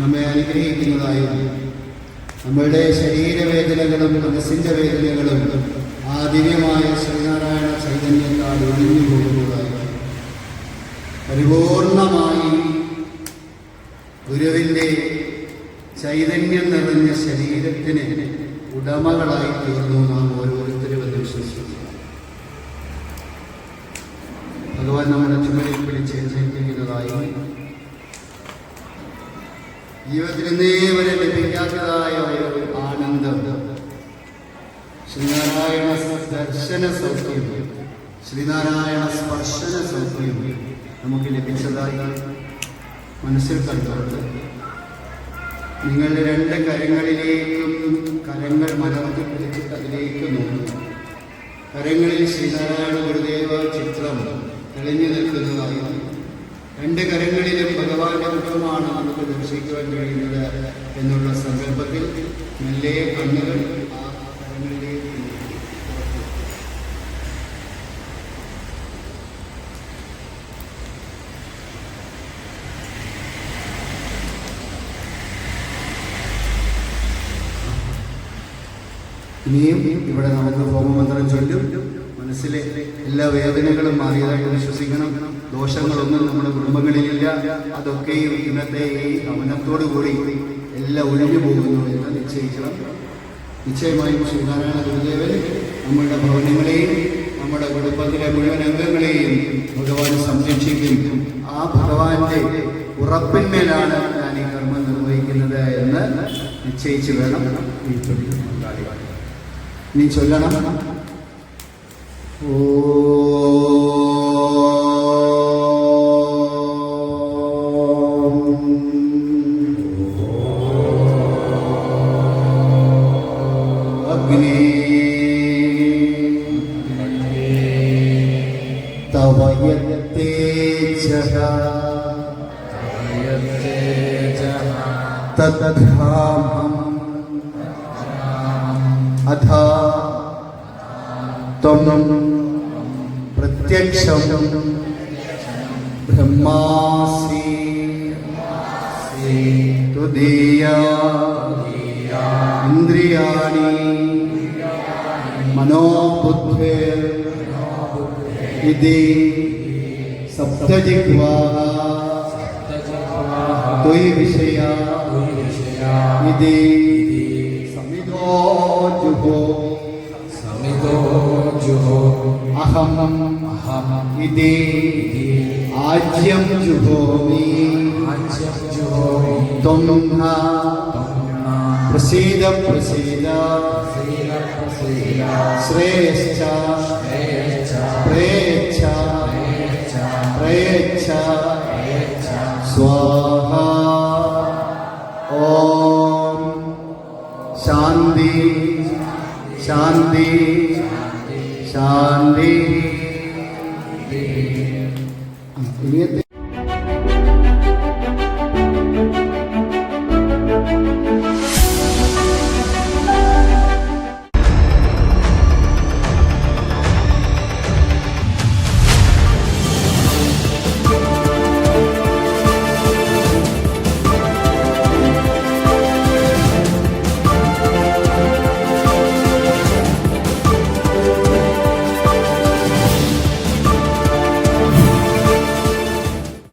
നമ്മെ അനുഗ്രഹിക്കുന്നതായും. നമ്മളുടെ ശരീരവേദനകളും മനസ്സിന്റെ വേദനകളും ആ ദിവ്യമായ ശ്രീനാരായണ ചൈതന്യത്താൽ ഒഴിഞ്ഞു പോകുന്നതായും. പരിപൂർണമായി ഗുരുവിന്റെ ചൈതന്യം നിറഞ്ഞ ശരീരത്തിന് ഉടമകളായി തീർന്നു നാം ഓരോരുത്തരും എന്ന് വിശ്വസിക്കുന്നു. ഭഗവാൻ നമ്മുടെ ചുമലിൽ പിടിച്ച് ജീവിതത്തിൽ ഇന്നേ വരെ ലഭിക്കാത്തതായ ഒരു ആനന്ദം. ശ്രീനാരായണ ദർശന സൗഖ്യം. ശ്രീനാരായണ സ്പർശന സൗഖ്യം നമുക്ക് ലഭിച്ചതായി മനസ്സിൽ കണ്ടുകൊണ്ട് നിങ്ങളുടെ രണ്ട് കരങ്ങളിലേക്കും കരങ്ങൾ മലർത്തി പിടിച്ചിട്ട് അതിലേക്ക് നോക്കുന്നു കരങ്ങളിൽ ശ്രീനാരായണ ഗുരുദേവ ചിത്രം തെളിഞ്ഞു നിൽക്കുന്നതായി. രണ്ട് കരങ്ങളിലും ഭഗവാന്റെ മുഖമാണ് നമുക്ക് ദർശിക്കുവാൻ കഴിയുന്നത് എന്നുള്ള സങ്കല്പത്തിൽ മെല്ലെ കണ്ണുകൾ ആ. ഇനിയും ഇവിടെ നമുക്ക് ഹോമമന്ത്രം ചൊല്ലും മനസ്സിലെ എല്ലാ വേദനകളും മാറിയതായിട്ട് വിശ്വസിക്കണം ദോഷങ്ങളൊന്നും നമ്മുടെ കുടുംബങ്ങളിലില്ല അതൊക്കെയും ഇന്നത്തെ ഈ ഗമനത്തോടു കൂടി എല്ലാം ഒഴിഞ്ഞു പോകുന്നു എന്ന് നിശ്ചയിക്കണം. നിശ്ചയമായും ശ്രീനാരായണ ഗുരുദേവൻ നമ്മുടെ ഭവനങ്ങളെയും നമ്മുടെ കുടുംബത്തിലെ മുഴുവൻ അംഗങ്ങളെയും ഭഗവാൻ സംരക്ഷിക്കും. ആ ഭഗവാന്റെ ഉറപ്പിന്മേലാണ് ഞാൻ ഈ കർമ്മം നിർവഹിക്കുന്നത് എന്ന് നിശ്ചയിച്ചു വേണം നീ ചൊല്ലണം. അഗ്നി तयत्येजः तद्धामम् अथा त्वं प्रत्यक्षं तुदीया मनोबुद्धे। विधि सप्तजिह्वाः। द्वयि विषया। जुहो। जुहो। जुहोमि। जुहोमि। प्रसीद प्रसीद। श्रेष्ठ शांति शांति शांति